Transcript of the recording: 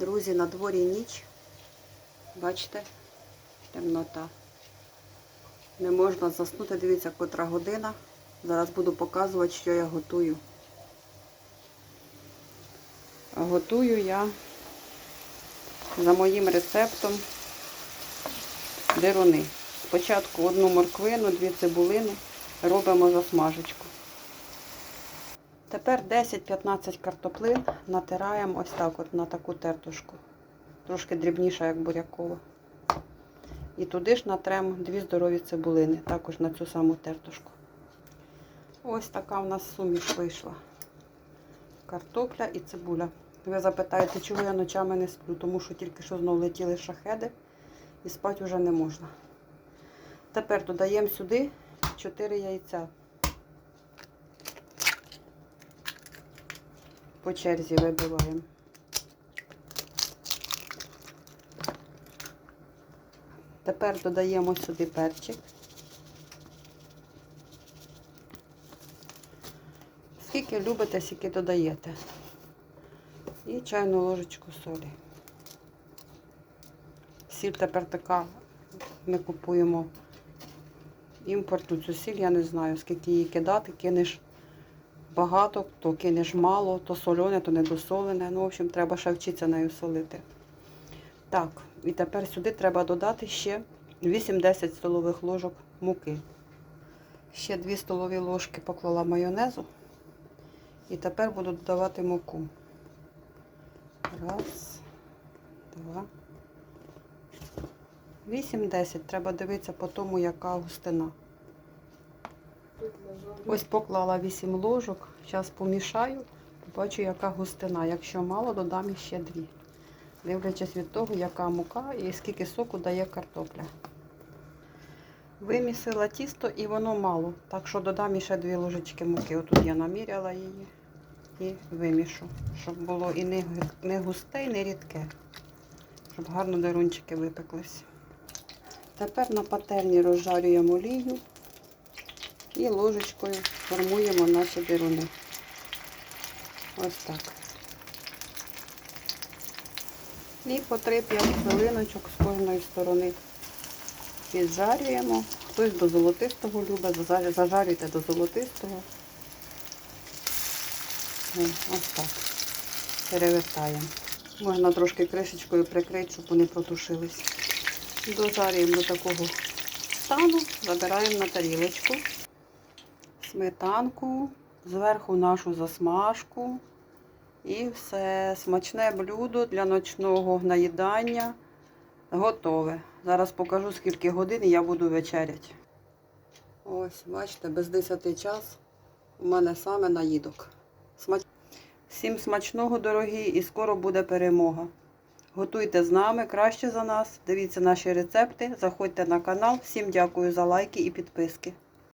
Друзі, на дворі ніч. Бачите? Темнота. Не можна заснути. Дивіться, котра година. Зараз буду показувати, що я готую. Готую я за моїм рецептом деруни. Спочатку одну морквину, дві цибулини робимо засмажечку. Тепер 10-15 картоплин натираємо ось так от на таку тертушку. Трошки дрібніша, як бурякова. І туди ж натремо дві здорові цибулини, також на цю саму тертушку. Ось така в нас суміш вийшла. Картопля і цибуля. Ви запитаєте, чого я ночами не сплю, тому що тільки що знову летіли шахеди і спати вже не можна. Тепер додаємо сюди 4 яйця. По черзі вибиваємо. Тепер додаємо сюди перчик. Скільки любите, скільки додаєте. І чайну ложечку солі. Сіль тепер така, ми купуємо імпортну цю сіль, я не знаю, скільки її кидати, кинеш багато, то кинеш мало, то солене, то недосолене. Ну, в общем, треба ще вчитися нею солити. Так, і тепер сюди треба додати ще 8-10 столових ложок муки. Ще 2 столові ложки поклала майонезу. І тепер буду додавати муку. Раз, два. 8-10. Треба дивитися по тому, яка густина. Ось поклала 8 ложок. Зараз помішаю, побачу, яка густина. Якщо мало, додам іще 2. Дивлячись від того, яка мука і скільки соку дає картопля. Вимісила тісто і воно мало. Так що додам іще 2 ложечки муки. Отут я наміряла її і вимішу, щоб було і не, густе, і не рідке. Щоб гарно дерунчики випеклись. Тепер на пательні розжарюємо олію і ложечкою формуємо наші дируни. Ось так. І по 3-5 хвилиночок з кожної сторони піджарюємо. Хтось до золотистого любить, зажар- зажарюйте до золотистого. Ось так. Перевертаємо. Можна трошки кришечкою прикрити, щоб вони протушились. Дожарюємо до такого стану, забираємо на тарілочку. Сметанку, зверху нашу засмажку. І все, смачне блюдо для ночного наїдання готове. Зараз покажу, скільки годин я буду вечеряти. Ось, бачите, без 10 час у мене саме наїдок. Смач... Всім смачного, дорогі, і скоро буде перемога. Готуйте з нами краще за нас. Дивіться наші рецепти, заходьте на канал. Всім дякую за лайки і підписки.